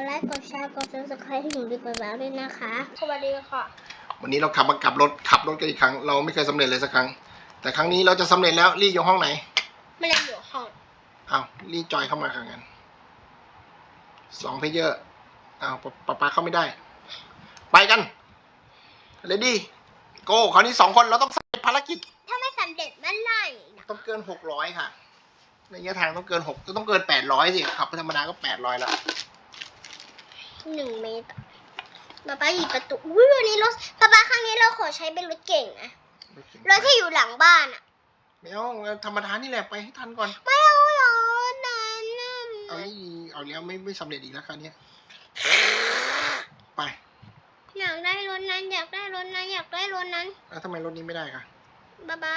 ดไลค์กดแชร์กด subscribe ให้หนูดีกว่าแล้วด้วยนะคะสวัสดีค่ะ วันนี้เราขับมากลับรถขับรถกันอีกครั้ง เราไม่เคยสำเร็จเลยสักครั้ง แต่ครั้งนี้เราจะสำเร็จแล้วรีอยู่ห้องไหนไม่ได้อยู่ห้องอ้าวรีจอยเข้ามาค่ะกันสองเพลเยอร์อ้าวปะป๊าป๊าเข้าไม่ได้ ไปกันเลดี้โก้คราวนี้สองคนเราต้องสำเร็จภารกิจ ถ้าไม่สำเร็จเมื่อไหร่นะต้องเกินหกร้อยค่ะระยะทางต้องเกินหกต้องเกินแปดร้อยสิขับธรรมดาก็แปดร้อยแล้ว หนึ่งเมตรป๊าป๊าหยิบประตูอุ้ยวันนี้รถป๊าป๊าครั้งนี้เราขอใช้เป็นรถเก่งนะรถที่อยู่หลังบ้านอะไม่เอาธรรมดานี่แหละไปให้ทันก่อน ไม่เอาหรอนั้นน่ะเอานี่เอาแล้วไม่ไม่สำเร็จอีกแล้วคราวเนี้ยไปอยากได้รถนั้นอยากได้รถนั้นอยากได้รถนั้นแล้วทำไมรถนี้ไม่ได้คะป๊าป๊า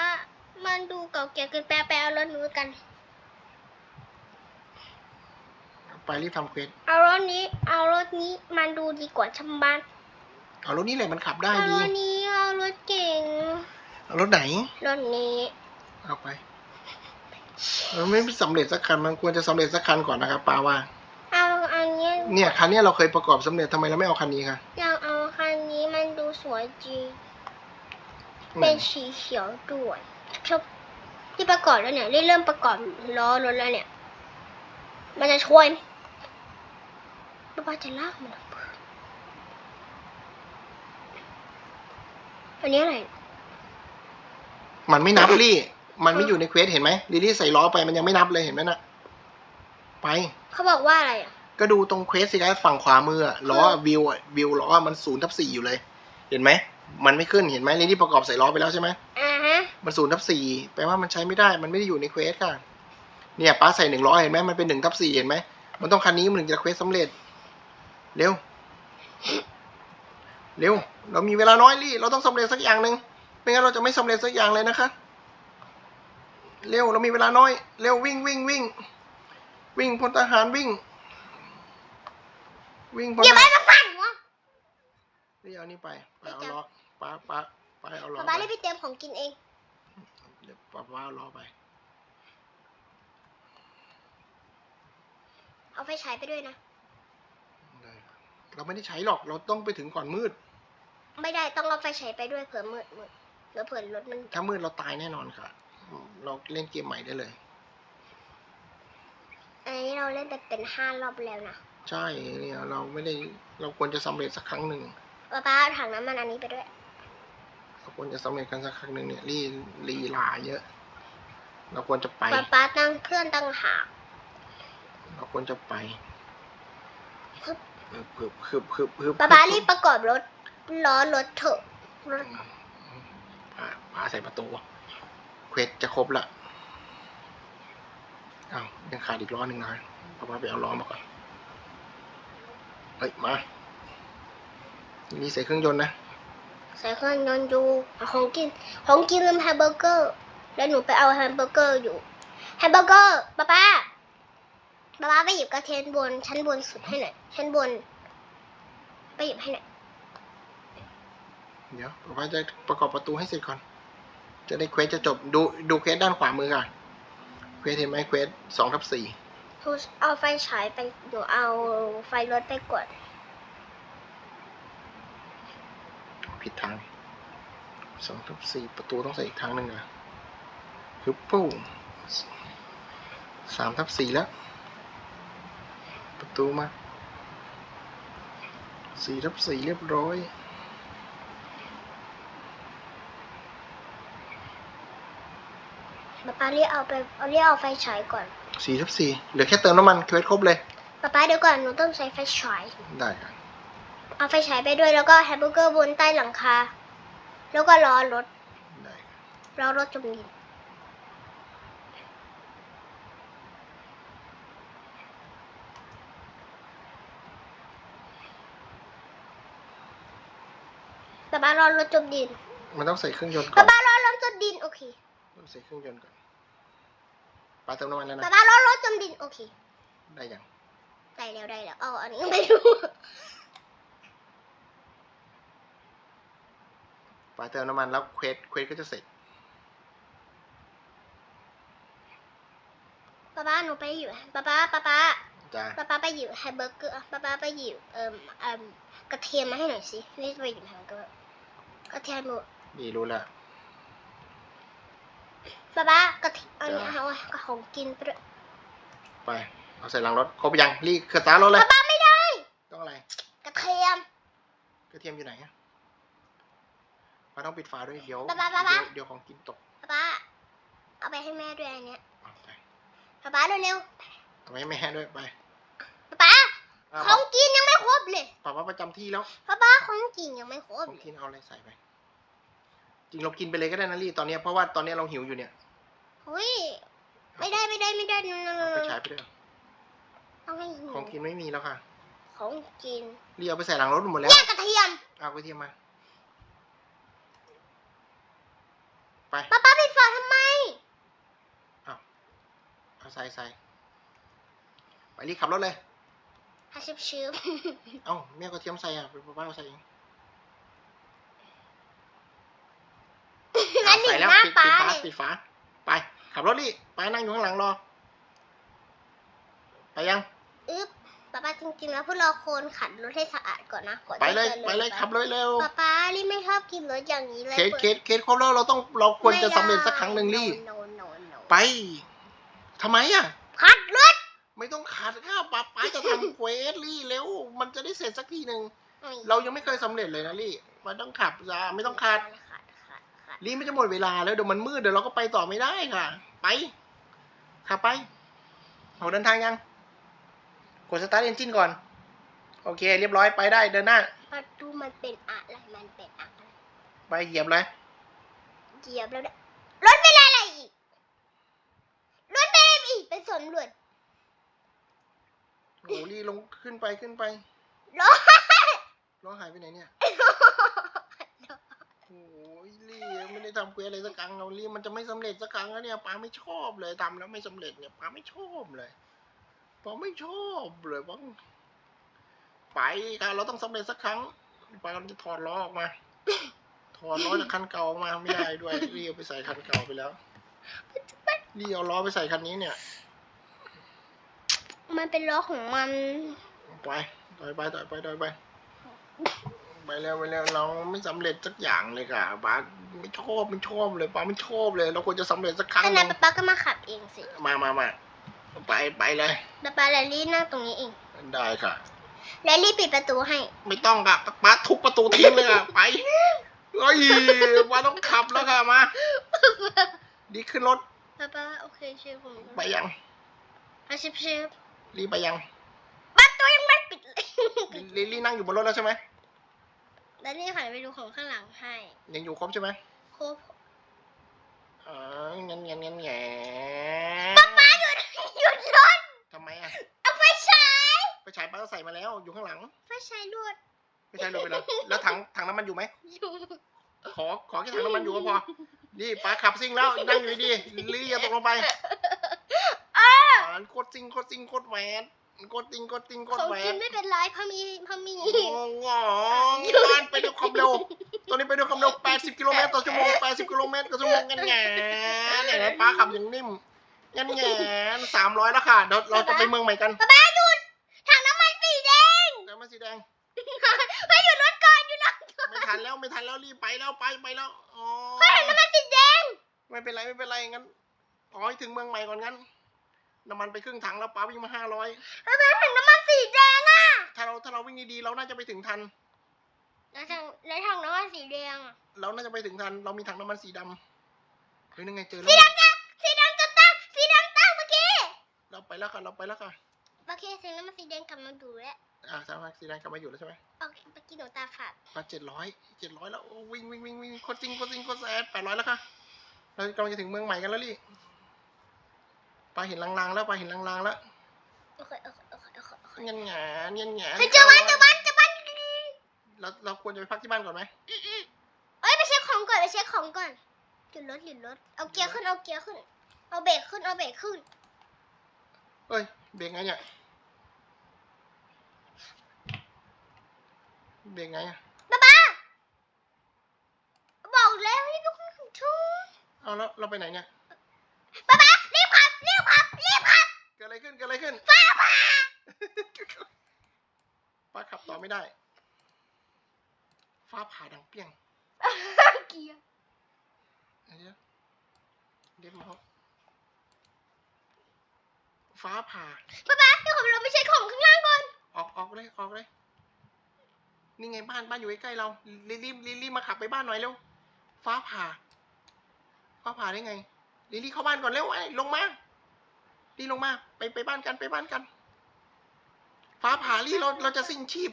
มันดูเก่าแก่เกินไปไปเอารถนู้นกัน ไปรีบทำเควสเอารถนี้ เอารถนี้มันดูดีกว่าชำบ้านเอารถนี้แหละมันขับได้เอารดีถนี้เอารถเก่งเอารถไหน รถนี้เอาไปเราไม่สำเร็จสักคันมันควรจะสำเร็จสักคันก่อนนะครับป้าว่า เอาอันนี้เนี่ยคันเนี้ยเราเคยประกอบสำเร็จทำไมเราไม่เอาคันนี้คะอยากเอาคันนี้มันดูสวยจริงเป็นสีเขียวด้วยชอบที่ประกอบแล้วเนี่ยเริ่มประกอบล้อรถแล้วเนี่ย มันจะช่วยไหม ป๊าป๊าจะลากมันออกมาอันนี้อะไร มันไม่นับลี่ มันไม่อยู่ในเควสเห็นไหมลิลลี่ใส่ล้อไปมันยังไม่นับเลยเห็นไหมน่ะ ไป เขาบอกว่าอะไรอะ ก็ดูตรงเควสสิครับฝั่งขวามืออะล้อวิวอะวิวล้อมันศูนย์ทับสี่อยู่เลย เห็นไหม มันไม่ขึ้นเห็นไหมลิลลี่ประกอบใส่ล้อไปแล้วใช่ไหม อ่าฮะ มันศูนย์ทับสี่แปลว่ามันใช้ไม่ได้ มันไม่ได้อยู่ในเควสค่ะ เนี่ยป้าใส่หนึ่งร้อยเห็นไหมมันเป็นหนึ่งทับสี่เห็นไหม มันต้องคันนี้มันถึงจะเควสสำเร็จ เร็ว เร็ว เรามีเวลาน้อยลี่ เราต้องสำเร็จสักอย่างหนึ่งไม่งั้นเราจะไม่สำเร็จสักอย่างเลยนะคะ เร็ว เรามีเวลาน้อย เร็ววิ่งวิ่งวิ่ง วิ่งพลทหารวิ่ง วิ่งพลอย่าทไปหารมาสั่นวะนี่เอานี่ไปไปเอาล้อป้าป้าไปเอาล้อป๊าไปป๊าเลยไปเตรียมของกินเอง เดี๋ยวป้าป้าเอาล้อไป เอาไฟฉายไปด้วยนะได้ครับ เราไม่ได้ใช้หรอกเราต้องไปถึงก่อนมืด ไม่ได้ต้องเอาไฟฉายไปด้วยเผื่อมืดมืดเดี๋ยวเผื่อรถมันถ้ามืดเราตายแน่นอนค่ะ เราเล่นเกมใหม่ได้เลย อันนี้เราเล่นไปเป็นห้ารอบแล้วนะใช่เนี่ยเราไม่ได้เราควรจะสำเร็จสักครั้งหนึ่งป๊าป๊าเอาถังน้ำมันอันนี้ไปด้วยเราควรจะสำเร็จกันสักครั้งหนึ่งเนี่ยรีลีลาเยอะ เราควรจะไปป๊าป๊าตั้งเครื่องตั้งหากเราควรจะไป ฮึบฮึบฮึบฮึบฮึบฮึบป๊าป๊ารีบประกอบรถล้อรถเถอะรถพาพาใส่ประตูเควสจะครบละอ้าวยังขาดอีกล้อหนึ่งนะป้าป้าไปเอาล้อมาก่อนเฮ้ยมานี่ใส่เครื่องยนต์นะใส่เครื่องยนต์อยู่เอาของกินของกินลืมแฮมเบอร์เกอร์ แล้วหนูไปเอาแฮมเบอร์เกอร์อยู่แฮมเบอร์เกอร์ป๊าป๊า ป๊าป๊าไปหยิบกระเทียมบน ชั้นบนสุดให้หน่อยชั้นบน ไปหยิบให้หน่อยเดี๋ยวป้าป้าจะประกอบประตูให้เสร็จก่อน จะได้เควสจะจบดูดูเควสด้านขวามือก่อนเควสเห็นไหมเควสสองทับสี่ทูเอาไฟฉายไปหนูเอาไฟรถไปกดผิดทางสองทับสี่ประตูต้องใส่อีกทางหนึ่งอะฮึบปู้สามทับสี่แล้ว ประตูมาสี่ทับสี่เรียบร้อยป๊าป๊าเรียกเอาไปเอาเรียกเอาไฟฉายก่อนสี่ทับสี่เหลือแค่เติมน้ำมันเควสครบเลยป๊าป๊าเดี๋ยวก่อนหนูต้องใช้ไฟฉายได้ครับเอาไฟฉายไปด้วยแล้วก็แฮมเบอร์เกอร์บนใต้หลังคา แล้วก็ล้อรถได้ครับล้อรถจมดิน ป๊าป๊ารอรถจมดินมันต้องใส่เครื่องยนต์ก่อป๊านป๊ารอรถจมดินโอเคต้องใส่เครื่องยนต์ก่อนปาเติมน้ำมันแล้วป๊านะป๊ารอรถจมดินโอเค ได้ยังได้แล้วได้แล้วเอาอันนี้ไม่รู้ปาเติมน้ำมันแล้วเควสเควสก็จะเสร็จป๊าป๊าหนูไปอยู่ป๊าป๊าป๊าป๊าจ้าป้าป้าไปหยิบแฮมเบอร์เกอร์ป้าป้าไปหยิบเอ่มเอ่มกระเทียมมาให้หน่อยสินี่ไปหยิบแฮมเบอร์เกอร์ กระเทียมหนูนี่รู้แล้วป้าป้ากระเทียมอันเนี้ยจ้ะเอากระของกินไปด้วยไปเอาใส่หลังรถครบยังรีบเครื่องสตาร์ทรถเลยป้าป้าไม่ได้ ต้องอะไร กระเทียม กระเทียมอยู่ไหนอะป้าต้องปิดฝาด้วยเดี๋ยวป๊าป๊าป๊าป๊าเดี๋ยวเดี๋ยวของกินตกป้าป้าเอาไปให้แม่ด้วยอันเนี้ยเอาไปป้าป้าเร็วเอาไปให้แม่ด้วยไปๆป้าป้าอะ ของกินยังไม่ครบเลยป้าป้าประจำที่แล้วป้าป้าของกินยังไม่ครบของกินเอาอะไรใส่ไป จริงเรากินไปเลยก็ได้นะรีตอนเนี้ยเพราะว่าตอนเนี้ยเราหิวอยู่เนี่ยเฮ้ยไม่ได้ไม่ได้ไม่ได้เอาไปใช้ไปด้วยเอาให้หิวของกินไม่มีแล้วค่ะของกินรีเอาไปใส่หลังรถหมดแล้ว เนี่ยกระเทียมเอากระเทียมมา ไปป้าป้าปิดฝาทำไม เอาเอาใส่ใส่ไปรีบขับรถเลย ฮัชิบชิบเอ้าแม่กระเทียมใส่อะไปป้าเอาใส่เองงั้นหนีใส่แล้วหน้าปิดป้าปิดฝาเลยปิดฝาไป ขับรถดิไปนั่งอยู่ข้างหลังรอ ไปยัง อึ๊บป้าป้าจริงๆแล้วพวกเราควรขัดรถให้สะอาดก่อนนะก่อนไปเลยที่จะไปเลยขับเลยเร็วป้าป้ารีบไม่ชอบกินรถอย่างนี้เลยเคสเคสเคสครบแล้วเราต้องเราควรจะสำเร็จสักครั้งหนึ่งลี่โนโนโนไปทำไมอะ ขัดรถ ไม่ต้องขัดค่ะป้าป้าจะทำเควสลี่เร็วมันจะได้เสร็จสักทีหนึ่งไม่เรายังไม่เคยสำเร็จเลยนะลี่มันต้องขับจ้าไม่ต้องขัดขัดขัดขัดลี่ไม่จะหมดเวลาแล้วเดี๋ยวมันมืดเดี๋ยวเราก็ไปต่อไม่ได้ค่ะ ไปขับไปเอาเดินทางยังกดสตาร์ทเอนจินก่อน โอเค เรียบร้อยไปได้เดินหน้าประตูมันเป็นอะไรมันเป็นอะไรไปเหยียบเลยเหยียบแล้วเนี่ยรถเป็นอะไรอีกรถเป็นอะไรอีกเป็นสวนรวด โอ้ลี่ลงขึ้นไปขึ้นไปรถล้อหายไปไหนเนี่ยโอ้ยลี่ไม่ได้ทำเควสอะไรสักครั้งเราลี่มันจะไม่สำเร็จสักครั้งแล้วเนี่ยป้าไม่ชอบเลยทำแล้วไม่สำเร็จเนี่ยป้าไม่ชอบเลยป้าไม่ชอบเลยป้าไปค่ะเราต้องสำเร็จสักครั้งป้ากำลังจะถอดล้อออกมาถอดล้อจากคันเก่าออกมาไม่ได้ด้วยลี่เอาไปใส่คันเก่าไปแล้วลี่เอาล้อไปใส่คันนี้เนี่ย มันเป็นล้อของมัน ไปต่อยไปต่อยไปต่อยไป ไปแล้วไปแล้วเราไม่สำเร็จสักอย่างเลยค่ะป้าไม่ชอบไม่ชอบเลยป้าไม่ชอบเลย เราควรจะสำเร็จสักครั้งขหนานึ่ดงป๊าป๊าก็มาขับเองสิ มามามาไปไปเลยป๊าป๊าแลลี่นั่งตรงนี้เอง ได้ค่ะแลลี่ปิดประตูให้ ไม่ต้องค่ะป้าทุบประตูทิ้งเลยค่ะไปเฮ้ยป้าต้องขับแล้วค่ะมาดีขึ้นรถป๊าป๊าโอเคเชื่อผมไปยังอาชิบชิบ รีบไปยังประตูยังไม่ปิดเลยลีลี่นั่งอยู่บนรถแล้วใช่ไหมแลลี่หันไปดูของข้างหลังให้ ยังอยู่ครบใช่ไหมครบอ๋องั้นงั้นงั้นแงป๊าป๊าหยุดหยุดรถทำไมอะเอาไฟฉายไปฉายป้าก็ใส่มาแล้ว อยู่ข้างหลังไฟฉายรวดไม่ใช่เลยไปแล้วแล้วถังถังน้ำมันอยู่ไหมอยู่ขอขอแค่ถังน้ำมันอยู่ก็พอ นี่ป้าขับซิ่งแล้วนั่งอยู่ดีๆลี่อย่าตกลงไป อ่าโคตรซิ่งโคตรซิ่งโคตรแหวนโคตรซิ่งโคตรซิ่งโคตขรองแหวกินนไม่เป็นไรเพราะมีเพราะมีโอ้โหบ้านไปด้วยความเร็วตัวนี้ไปด้วยความเร็ว 80 กิโลเมตรต่อชั่วโมง 80 กิโลเมตรต่อชั่วโมงกันแง่เนี่ยนะป้าขับอย่างนิ่มงั้นแง่สามร้อยแล้วค่ะเดี๋ยวเราจะไปเมืองใหม่กันป๊าป๊าหยุดถังน้ำมันสีแดงน้ำมันสีแดงไปหยุดรถก่อนหยุดรถก่อนไม่ทันแล้วไม่ทันแล้วรีบไปแล้วไปไปแล้วอ๋อไปถังน้ำมันสีแดงไม่เป็นไรไม่เป็นไรงั้นขอให้ถึงเมืองใหม่ก่อนงั้น น้ำมันไปครึ่งถังแล้วป้าวิ่งมาห้าร้อยแล้วไปถังน้ำมันสีแดงอะ ถ้าเราถ้าเราวิ่งดีๆเราน่าจะไปถึงทัน แล้วถังแล้วถังน้ำมันสีแดงอะ เราน่าจะไปถึงทัน เรามีถังน้ำมันสีดำเฮ้ยนั่นไงเจอแล้สีวดำจ้ะสีดำจะตั้งสีดำตั้งเมื่อกี้ เราไปแล้วค่ะเราไปแล้วค่ะโอเคสีน้ำมันสีแดงกลับมาดูแล้วอ่าสามารถสีแดงกลับมาอยู่แล้วใช่ไหมโอเคเมื่อกี้หนูตาฝาดมาเจ็ดร้อยเจ็ดร้อยแล้วโอ้วิ่งวิ่งวิ่งวิ่งโคตรจริงโคตรจริงโคตรแสบแปดร้อยแล้วค่ะ เรากำลังจะถึงเมืองใหม่กันแล้วลี่ ปลาเห็นลางๆแล้วปลาเห็นลางๆแล้วโอเคโอเคโอเคโอเคโอเคเงี้ยหงาเงี้ยหงาเฮ้ยเจอบ้านเจอบ้านเจอบ้านเราเราควรจะไปพักที่บ้านก่อนไหมอืมอืมเอ้ยไปเช็คของก่อนไปเช็คของก่อนหยุดรถหยุดรถเอาเกียร์ขึ้นเอาเกียร์ขึ้น เอาเบรกขึ้นเอาเบรกขึ้น เอ้ยเบรกไงเนี่ยเบรกไงอะป๊าป๊าบอกแล้วนี่เป็นคนของชูเอาแล้วเราไปไหนเนี่ย ป๊าป๊ารีบขับรีบขับรีบขับเกิดอะไรขึ้นเกิดอะไรขึ้นฟ้าผ่าป้าขับต่อไม่ได้ ฟ้าผ่าดังเปี้ยงเกียร์เดี๋ยวเดี๋ยวมาฟ้าผ่าป๊าป๊าเดี๋ยวขอเราไปเช็คของข้างล่างก่อนออกออกเลยออกเลยนี่ไงบ้านบ้านอยู่ใกล้ๆเรารีบรีบรีบรีบมาขับไปบ้านหน่อยเร็วฟ้าผ่า ฟ้าผ่าได้ไงรีบรีบเข้าบ้านก่อนเร็วไอ้ลงมา รีบลงมา ไปไปบ้านกันไปบ้านกัน ฟ้าผ่ารีบเราเราจะสิ้นชีพ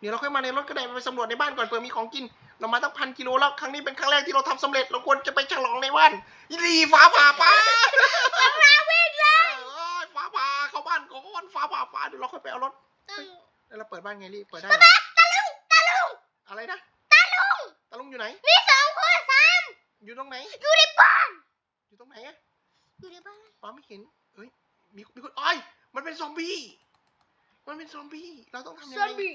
เดี๋ยวเราค่อยมาในรถก็ได้ไปสำรวจในบ้านก่อนเผื่อมีของกิน เรามาตั้งพันกิโลแล้วครั้งนี้เป็นครั้งแรกที่เราทำสำเร็จ เราควรจะไปฉลองในบ้านรีบฟ้าผ่าป้าข้างล่างวิ่งเลยเอ้ยฟ้าผ่าเข้าบ้านก่อนฟ้าผ่าฟ้าเดี๋ยวเราค่อยไปเอารถต้องแล้วเราเปิดบ้านไงรีเปิดได้เหรอตาลุงตาลุงอะไรนะตาลุงตาลุงอยู่ไหนมีสองคนสามอยู่ตรงไหนอยู่ในบ้านอยู่ตรงไหนอะ อยู่ในบ้านป้าไม่เห็นเฮ้ยมีมีคนอ้อยมันเป็นซอมบี้ มันเป็นซอมบี้ เราต้องทำยังซอไงมบี้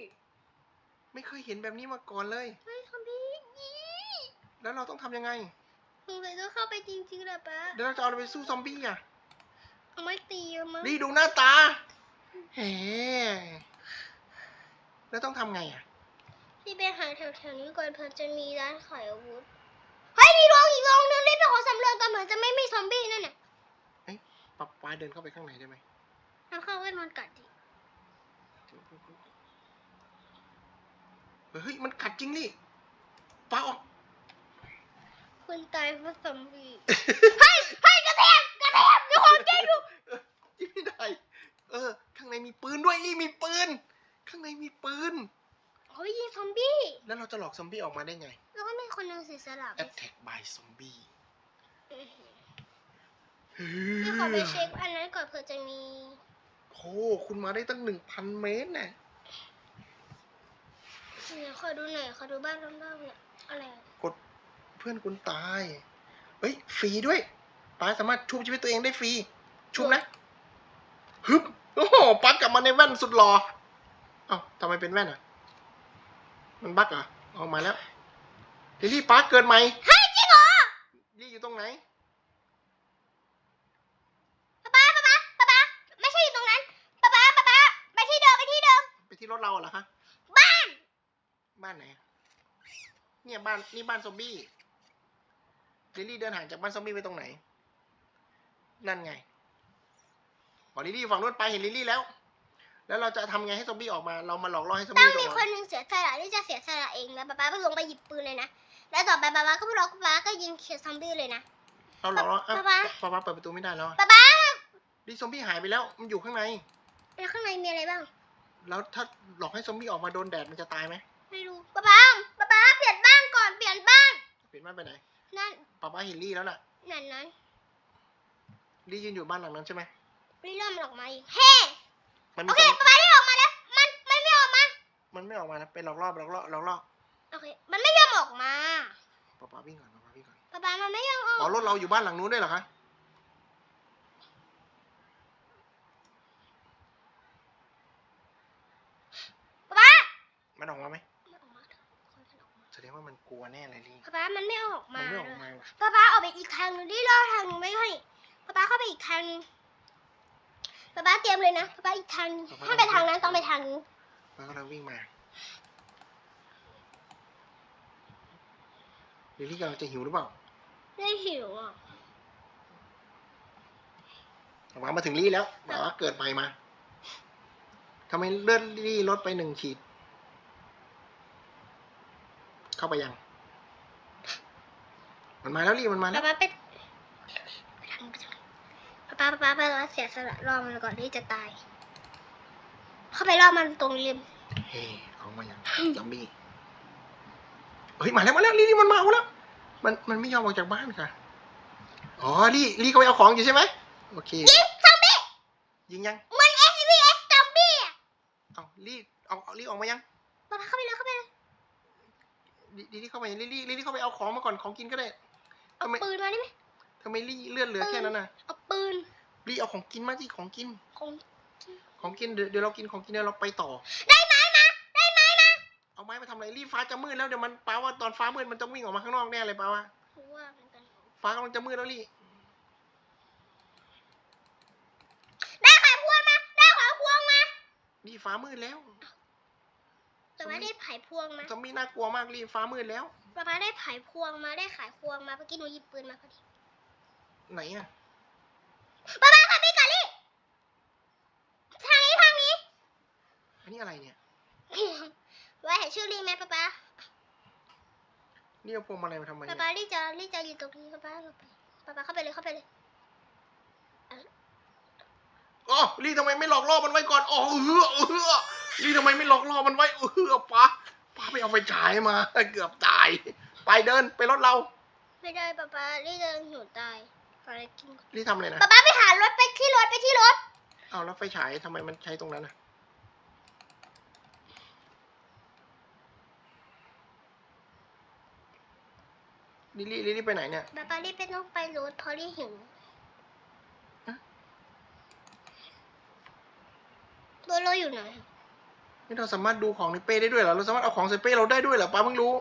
ไม่เคยเห็นแบบนี้มาก่อนเลย เฮ้ยซอมบี้ยี่แล้วเราต้องทำยังไง มึงเลยต้องเข้าไปจริงๆแหละป๊าเดี๋ยวเราจะเอาอะไรไปสู้ซอมบี้อะเอาไม้ตีเอามานี่ดูหน้าตาเฮ้แล้วต้องทำไงอะพี่ไปหาแถวๆนี้ก่อนเผื่อจะมีร้านขายอาวุธ เฮ้ยมีโรงอีกโรงนึงรีบไปขอสำรวจกันเหมือนจะไม่มีซอมบี้นั่นน่ะ ป้าป้าเดินเข้าไปข้างในได้ไหมทางเข้าเวทมนต์กัดดิเฮ้ยมันกัดจริงนี่ป้าออก คุณตายเพราะซอมบี้เฮ้ยเฮ้ยกระเทียมกระเทียมมีคนกินอยู่ยิงไม่ได้ เออ ข้างในมีปืนด้วยนี่มีปืน ข้างในมีปืนเฮ้ยยิงซอมบี้ แล้วเราจะหลอกซอมบี้ออกมาได้ไง แล้วก็มีคนหนึงเสียสละไป Attack by zombie พี่ขอไปเช็คอันนั้นก่อนเผื่อจะมีโอ้คุณมาได้ตั้งหนึ่งพันเมตรน่ะเนี่ยขอดูหน่อยขอดูบ้านรอบๆเนี่ยอะไรอะกดเพื่อนคุณตาย เฮ้ยฟรีด้วยป้าสามารถชุบชีวิตตัวเองได้ฟรี ชุบนะฮึบโอ้โหป้ากลับมาในแว่นสุดหล่อเอ้าทำไมเป็นแว่นอะ มันบั๊กเหรอออกมาแล้วลิลลี่ป้าเกิดใหม่เฮ้ยจริงเหรอลี่อยู่ตรงไหน ป๊าป๊าป๊าป๊าป๊าไม่ใช่อยู่ตรงนั้นป๊าป๊าป๊าป๊าไปที่เดิมไปที่เดิม ไป ที่รถเราเหรอคะ บ้าน บ้านไหน เนี่ยบ้านนี่บ้านซอมบี้ลิลลี่เดินห่างจากบ้านซอมบี้ไปตรงไหน นั่นไงอ๋อลิลลี่อยู่ฝั่งนู้นไปเห็นลิลลี่แล้ว แล้วเราจะทำไงให้ซอมบี้ออกมา เรามาหลอกล่อให้ซอมต้อบี้งอมีอกคมานหนึ่งเสียสละที่จะเสียสละเองแล้วป๊าป๊าไปลงไปหยิบปืนเลยนะ แล้วต่อไปป๊าป๊าก็ไม่รอป๊าป๊าก็ยิงเขียดซอมบี้เลยนะ เราหลอกล่ออ้าวป๊าป๊าป๊าป๊าเปิดประตูไม่ได้แล้วอะป๊าป๊าดิซอมบี้หายไปแล้ว มันอยู่ข้างใน แล้วข้างในมีอะไรบ้าง แล้วถ้าหลอกให้ซอมบี้ออกมาโดนแดดมันจะตายไหมไม่รู้ป๊าป๊าป๊าป๊าเปลี่ยนบ้านก่อนเปลี่ยนบ้านเปลี่ยนบ้านไปไหนนั่นป๊าป๊าเห็นลี่แล้วน่ะนั่นนั้นลี่ยืนอยู่บ้านหลังนั้นใช่ไหมรีเริ่มออกมาอีกเฮ้มันโอมีเคซอมป๊าป๊าได้ออกมาแล้วมันมันไม่ออกมา มันไม่ออกมานะเป็นหลอกล่อหลอกล่อหลอกล่อโอเคมันไม่ยอมออกมาป๊าป๊าวิ่งก่อนป๊าป๊าวิ่งก่อนป๊าป๊ามันไม่ยอมออกอ๋อรถเราอยู่บ้านหลังนู้นด้วยเหรอคะ ป๊าป๊า มันออกมาไหม มันออกมาเถอะคนมันออกมา แสดงว่ามันก ลัวแน่เลยลี่ป๊าป๊ามันไม่ออกมัมานไม่ออกเลยมาว่ะป๊าป๊าออกไปอีกทางหนึงที่รอทางหนึงไม่ให้ป๊าป๊าเข้าไปอีกทางหนึงป๊าป๊าเตรียมเลยนะป๊าป๊าอีกทางหนึงถ้าไปทางนั้นต้องไปทางนี้มันกำลังวิ่งมาลิลลี่กำลังจะหิวหรือเปล่าไม่หิวอะป๊าป๊ามาถึงลี่แล้วป๊าป๊าเกิดใหม่มาทำไมเลือดลี่ลดไปหนึ่งขีด เข้าไปยัง มันมาแล้วลี่มันมาแล้ป๊าวป๊าไปไปทางไปทางป๊าป๊าป๊าป๊าป๊าเสียสละรอมันก่อนที่จะตาย เข้าไปรอบมันตรงริมเฮ้เอามายังซอมบี้เฮ้ยมาแล้วมาแล้วลี่ลี่มันมาเอาแล้วมันมันไม่ยอมออกจากบ้านค่ะอ๋อลี่ลี่เขาไปเอาของอยู่ใช่ไหมโอเคยิงซอมบี้ยิงยังเหมัน SVS ซอมบี้อะเอาลี่เอาเอาลี่ออกมายังป๊าป๊าเข้าไปเลยเข้าไปเลยลี่ลี่เข้าไปลี่ลี่ลี่เข้าไปเอาของมาก่อนของกินก็ได้เอา ทำไม ปืนมาได้ไหมทำไมลี่เลือดเหลือแค่นั้นน่ะเอาปืนลี่เอาของกินมาที่ของกิน ของของกินเดี๋ยวเดี๋ยวเรากินของกินเดี๋ยวเราไปต่อ ได้ไม้มาได้ไม้มาเอาไม้มาทำอะไรลี่ฟ้าจะมืดแล้วเดี๋ยวมันป้าว่าตอนฟ้ามืดมันจะวิ่งออกมาข้างนอกแน่เลยป้าว่ารู้ว่าเหมือนกันฟ้ากำลังจะมืดแล้วลี่ได้ไขควงมาได้ไขควงมารีฟ้ามืดแล้วแต่ว่าได้ไผ่พวงมาซอมบี้น่ากลัวมากรีฟ้ามืดแล้ว ป๊าป๊าได้ไผ่พวงมาได้ขายพวงมาเมื่อกี้หนูหยิบปืนมาพอดีไหนอะป๊าป๊าค่ะพี่กาลี่ทางนี้ทางนี้ อันนี้อะไรเนี่ยไว้เห็นชื่อรีไหมป๊าป๊านี่เอาพวงมาลัยมาทำไมป๊าเนี่ยป๊ารีจะรีจะอยู่ตรงนี้ป๊าป๊าเราไปป๊าป๊าเข้าไปเลยเข้าไปเลย อ๋อรีทำไมไม่หลอกล่อมันไว้ก่อนอ๋อเออเออรีทำไมไม่หลอกล่อมันไว้เออป้าป้า ไปเอาไฟฉายมา เกือบตาย ไปเดินไปรถเรา ไม่ได้ป๊าป๊ารีจะหิวตายขออะไรกินก่อนรีทำอะไรนะป๊าป๊าไปหารถไปที่รถไปที่รถ เอาแล้วไฟฉายทำไมมันใช้ตรงนั้นอะลิลลี่ลิลลี่ไปไหนเนี่ย ป๊าป๊ารีบไปต้องไปรถเพราะรีหิวฮะรถเราอยู่ไหน นี่เราสามารถดูของในเป้ได้ด้วยเหรอ เราสามารถเอาของใส่เป้เราได้ด้วยเหรอป้าเพิ่งรู้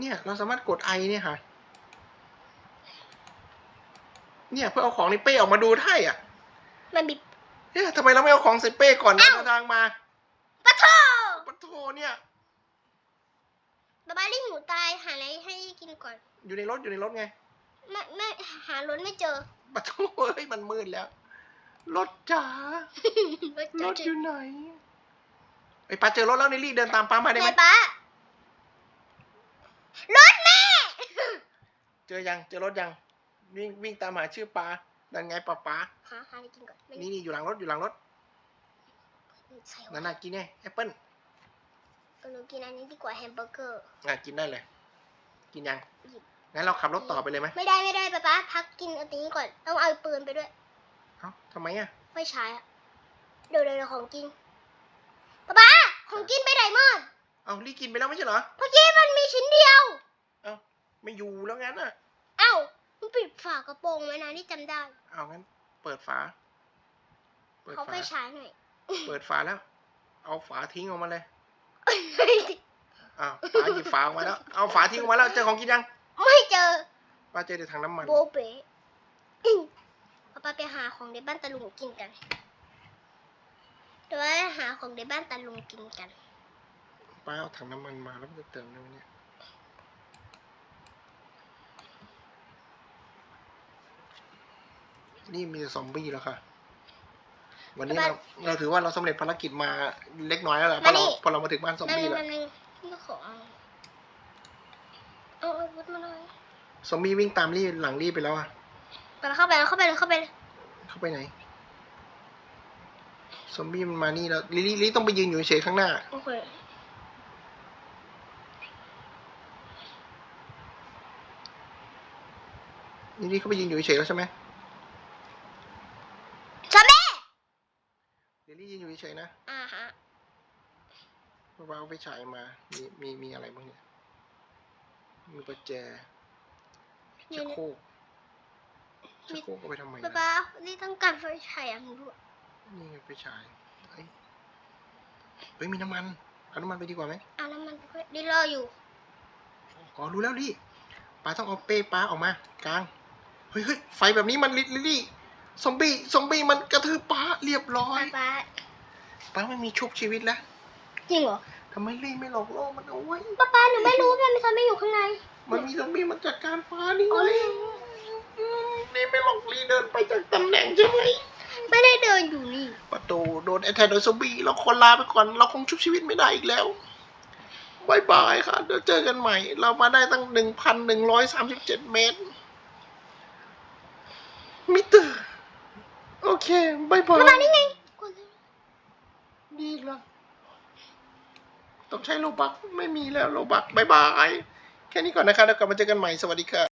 เนี่ย เราสามารถกดไอเนี่ยค่ะ เนี่ยเพื่อเอาของในเป้ออกมาดูได้อะ มันบิบเนี่ยทำไมเราไม่เอาของใส่เป้ก่อนนะเอ้าเดินทางมาปะโถปะโทเนี่ยป๊าป๊ารีบหิวตายหาอะไรให้กินก่อน อยู่ในรถอยู่ในรถไง ไม่ไม่หารถไม่เจอปะโทเฮ้ยมันมืดแล้ว รถจ๋ารถเจรอถอยู่ไหน ไอ้ยป้าเจอรถแล้วนี่รีบเดินตามป้ามาได้ไหไหนมป๊ารถแม่ เจอยังเจอรถยังวิ่งวิ่งตามหาชื่อป้านั่นไงป้าป้าหาหาอะไรกินก่อนไม่นี่นี่อยู่หลังรถอยู่หลังรถใส่นั่นวะน่ะกินไงแอปเปิ้ลเออหนูกินอันนี้ดีกว่าแฮมเบอร์เกอร์ อะกินได้เลย กินยังหยิบงั้นเราขับรถต่อไปเลยไหมไม่ได้ไม่ได้ป๊าป๊าพักกินอันนี้ก่อน ต้องเอาปืนไปด้วย เอ้าทำไมอะ ไม่ใช้อะเดี๋ยวเดี๋ยวเดี๋ยวของกิน ป๊าป๊าของกินไปไหนหมดเอ้ารีกินไปแล้วไม่ใช่เหรอ เมื่อกี้มันมีชิ้นเดียว เอ้าไม่อยู่แล้วงั้นอะ เอ้ามันปิดฝากระโปรงไว้นะนี่จำได้เอางั้น เปิดฝา เปิดเขาฝาไฟฉายหน่อย เปิดฝาแล้ว เอาฝาทิ้งออกมาเลยอ้าวฝาหยิบฝาออกมาแล้ว เอาฝาทิ้งออกมาแล้วเจอของกินยังไม่เจอ ป้าเจอแต่ถังน้ำมัน โบเป๋เอาไปไปหาของในบ้านตาลุงกินกัน เดี๋ยวไปหาของในบ้านตาลุงกินกัน ป้าเอาถังน้ำมันมาแล้วมันจะเติมได้ไหมเนี่ยนี่มีแต่ซอมบี้แล้วค่ะ วันนี้เราเราถือว่าเราสำเร็จภารกิจมาเล็กน้อยแล้วแหละเพราะเราพอเรามาถึงบ้านซอมนั่นบี้นึงแล้วนั่นนึงนี่ขอเอาเอาอาวุธมาหน่อยซอมบี้วิ่งตามรีหลังรีไปแล้วอะไปแล้วเข้าไปแล้วเข้าไปเลยเข้าไปเลยเข้าไปไหน ซอมบี้มันมานี่แล้วลิลลี่ลิลลี่ต้องไปยืนอยู่เฉยๆข้างหน้า โอเค ลิลลี่เขาไปยืนอยู่เฉยๆแล้วใช่ไหมซอมบี้ลิลลี่ยืนอยู่เฉยๆนะอ่าฮะเพราะว่าเอาไปฉายมา มีมีมีอะไรบ้างเนี่ย มีประแจยืชันกโครกชักโครกเอาไปทำไมป๊านะป๊านี่ต้องการไฟฉายอันด้วย นี่ไงไปฉายเฮ้ยเฮ้ยมีน้ำมันเอาน้ำมันไปดีกว่าไหมอะแล้วมันก็ได้รออยู่อ๋อรู้แล้วลี่ป้าต้องเอาเป้ป้าออกมากลางเฮ้ยเฮ้ยไฟแบบนี้มันลิลิลลี่ซอมบี้ซอมบี้มันกระทืบป้าเรียบร้อยป๊าป๊าป้าไม่มีชุบชีวิตแล้วจริงเหรอทำไมลี่ไม่หลอกล่อมันเอาไว้ป๊าป๊าหนูไม่รู้ว่ามันมีซอมบี้อยู่ข้างในมันมีซอมบี้มันจัดการป้านี่อ๋ไงออืมนี่ไม่หลอกลี่เดินไปจากตำแหน่งใช่ไหม ไม่ได้เดินอยู่นี่ประตูโดนแอทแทกโดยซอมบี้เราคนลาไปก่อนเราคงชุบชีวิตไม่ได้อีกแล้วบายบายค่ะเดี๋ยวเจอกันใหม่ เรามาได้ตั้งหนึ่งพันหนึ่งร้อยสามสิบเจ็ดเมตร มิเตอร์ โอเคบายบายป๊าป๊านี่ไงกดเลยดีละต้องใช้โลบักไม่มีแล้วโลบักบายบาย แค่นี้ก่อนนะคะแล้วกลับมาเจอกันใหม่ สวัสดีค่ะ